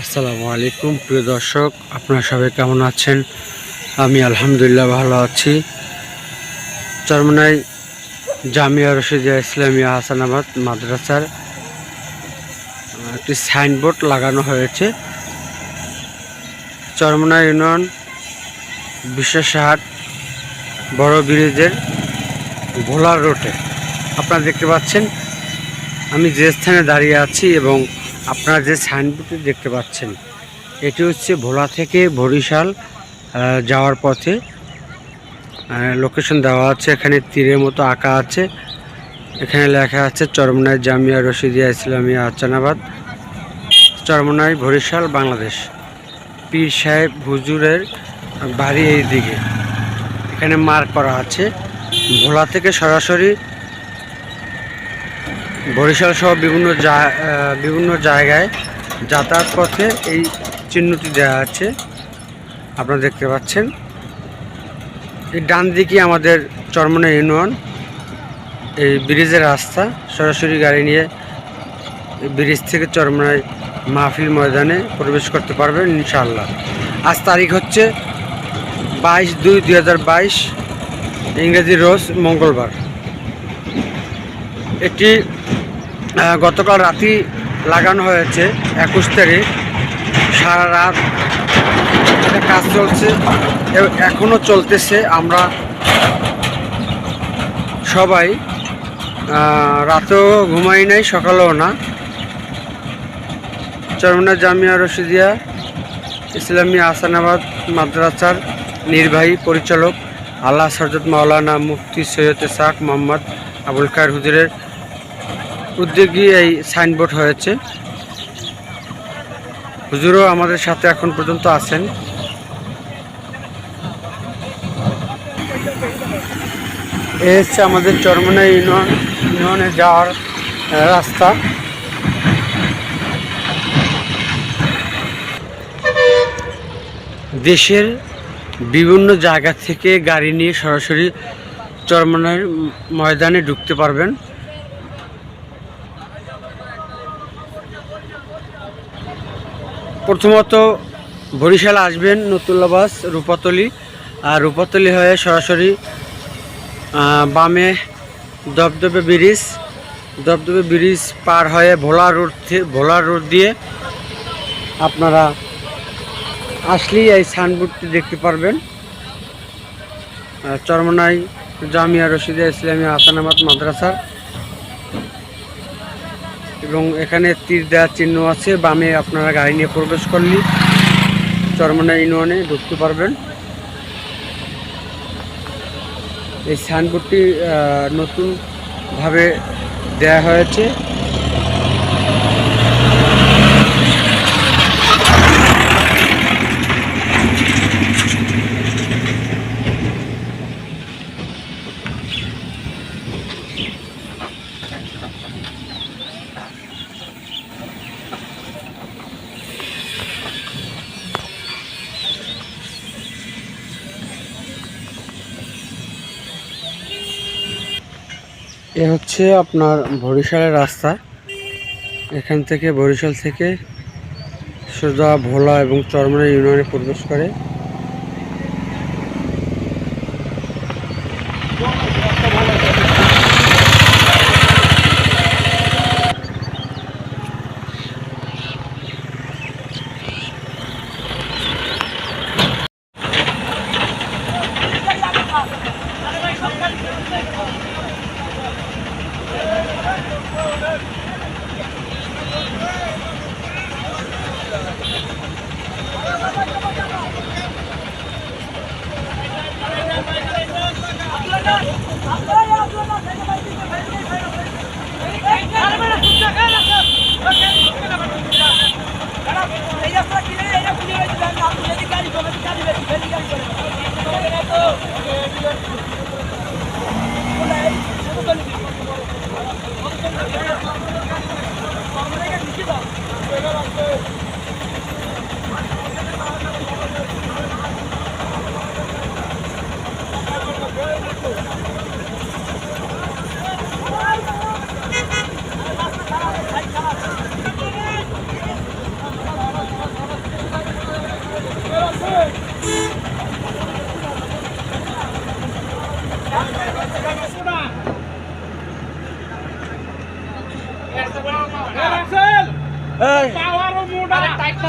আসসালামু আলাইকুম, প্রিয় দর্শক, আপনারা সবাই কেমন আছেন? আমি আলহামদুলিল্লাহ ভালো আছি। চরমনাই জামিয়া রশিদিয়া ইসলামিয়া হাসানাবাদ মাদ্রাসার একটি সাইনবোর্ড লাগানো হয়েছে। চরমনা ইউনিয়ন বিশ্বসাহাট বড় ব্রিজের ভোলার রোডে। আপনারা দেখতে পাচ্ছেন, আমি যে স্থানে দাঁড়িয়ে আছি এবং আপনারা যে সাইনবোর্ডটি দেখতে পাচ্ছেন, এটি হচ্ছে ভোলা থেকে বরিশাল যাওয়ার পথে। লোকেশন দেওয়া আছে, এখানে তীরের মতো আঁকা আছে। এখানে লেখা আছে, চরমনাই জামিয়া রশিদিয়া ইসলামিয়া আচানাবাদ চরমনাই বরিশাল, বাংলাদেশ। পীর সাহেব হুজুরের বাড়ি এই দিকে এখানে মার্ক করা আছে। ভোলা থেকে সরাসরি বরিশাল সহ বিভিন্ন বিভিন্ন জায়গায় যাতায়াত পথে এই চিহ্নটি দেওয়া আছে। আপনারা দেখতে পাচ্ছেন। এই ডান দিকে আমাদের চরমনা ইউনিয়ন, এই ব্রিজের রাস্তা, সরাসরি গাড়ি নিয়ে ব্রিজ থেকে চরমনায় মাহফিল ময়দানে প্রবেশ করতে পারবেন ইনশাআল্লাহ। আজ তারিখ হচ্ছে বাইশ দুই দুই ইংরেজি রোজ মঙ্গলবার। এটি গতকাল রাতি লাগানো হয়েছে, একুশ তারিখ। সারা রাত কাজ চলছে এখনও চলতেছে। আমরা সবাই রাতেও ঘুমাই নাই, সকালেও না। চরমনা জামিয়া রশিদিয়া, ইসলামী আসানাবাদ মাদ্রাসার নির্বাহী পরিচালক আল্লাহ সরজত মাওলানা মুফতি সৈয়দ ইসাক মোহাম্মদ আবুল খায়ের হুজুরের উদ্যোগী এই সাইনবোর্ড হয়েছে। হুজুরও আমাদের সাথে এখন পর্যন্ত আছেন। এ হচ্ছে আমাদের চরমনা ইউনিয়ন, ইউনিয়নে যাওয়ার রাস্তা। দেশের বিভিন্ন জায়গা থেকে গাড়ি নিয়ে সরাসরি চরমনার ময়দানে ঢুকতে পারবেন। প্রথমত বরিশাল আসবেন নতুল্লাবাস রূপাতলি। আর রূপাতলি হয়ে সরাসরি বামে দবদবে ব্রিজ। দবদবে ব্রিজ পার হয়ে ভোলা রোড ভোলা রোড দিয়ে আপনারা আসলেই এই সাইনবোর্ডটি দেখতে পারবেন। চরমনাই জামিয়া রশিদা ইসলামী আসানাবাদ মাদ্রাসার এবং এখানে তীর দেওয়ার চিহ্ন আছে। বামে আপনারা গাড়ি নিয়ে প্রবেশ করলে চরমনা ইউনিয়নে ঢুকতে পারবেন। এই সাইনবোর্ডটি নতুনভাবে দেয়া হয়েছে। এ হচ্ছে আপনার বরিশালের রাস্তা। এখান থেকে বরিশাল থেকে সোজা ভোলা এবং চরমনা ইউনিয়নে প্রবেশ করে। ¡Gracias!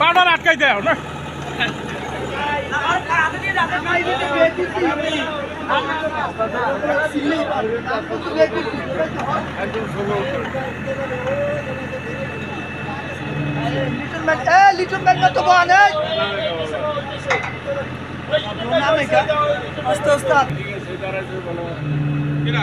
পাউডার আটকাই দেয় না? লিটন ম্যান তো অনেক আস্তে আস্তে কিনা